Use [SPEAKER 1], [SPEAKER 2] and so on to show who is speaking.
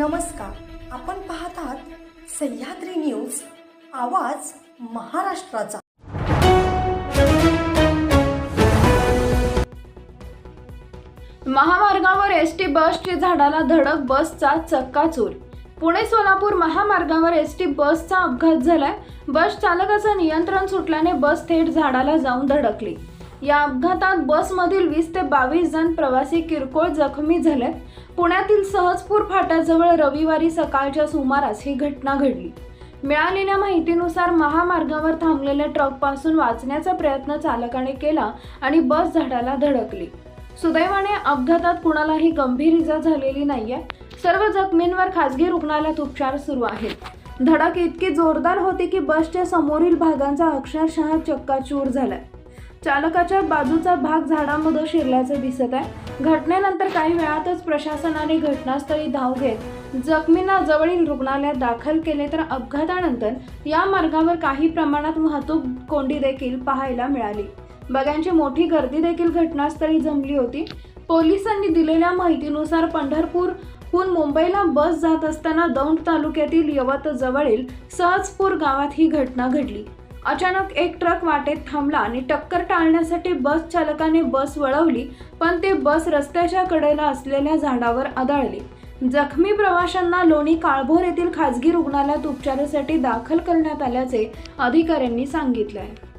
[SPEAKER 1] नमस्कार. आपण पाहत आहात सह्याद्री न्यूज आवाज महाराष्ट्राचा.
[SPEAKER 2] महामार्गावर एस टी बसची झाडाला धडक बसचा चक्काचूर पुणे सोलापूर महामार्गावर एस टी बसचा अपघात झालाय. बस चालकाचं नियंत्रण सुटल्याने बस थेट झाडाला जाऊन धडकली. या अपघातात बसमधील वीस ते बावीस जण प्रवासी किरकोळ जखमी झालेत पुण्यातील सहजपूर फाट्याजवळ रविवारी सकाळच्या सुमारास ही घटना घडली. मिळालेल्या माहितीनुसार महामार्गावर थांबलेल्या ट्रकपासून वाचण्याचा प्रयत्न चालकाने केला आणि बस झाडाला धडकली. सुदैवाने अपघातात कुणालाही गंभीर इजा झालेली नाहीये. सर्व जखमींवर खासगी रुग्णालयात उपचार सुरू आहेत. धडक इतकी जोरदार होती की बसच्या समोरील भागांचा अक्षरशः चक्काचूर झालाय. चालकाच्या बाजूचा भाग झाडामध्ये शिरल्याचं दिसत आहे. घटनेनंतर काही वेळातच प्रशासनाने घटनास्थळी धाव घेत जखमींना जवळील रुग्णालयात दाखल केले तर अपघातानंतर या मार्गावर काही प्रमाणात वाहतूक कोंडी देखील पाहायला मिळाली. बघ्यांची मोठी गर्दी देखील घटनास्थळी जमली होती. पोलिसांनी दिलेल्या माहितीनुसार पंढरपूरहून मुंबईला बस जात असताना दौंड तालुक्यातील यवत जवळील सहजपूर गावात ही घटना घडली. अचानक एक ट्रक वाटेत थांबला आणि टक्कर टाळण्यासाठी बस चालकाने बस वळवली पण ते बस रस्त्याच्या कडेला असलेल्या झाडावर आदळली. जखमी प्रवाशांना लोणी काळभोर येथील खाजगी रुग्णालयात उपचारासाठी दाखल करण्यात आल्याचे अधिकाऱ्यांनी सांगितले आहे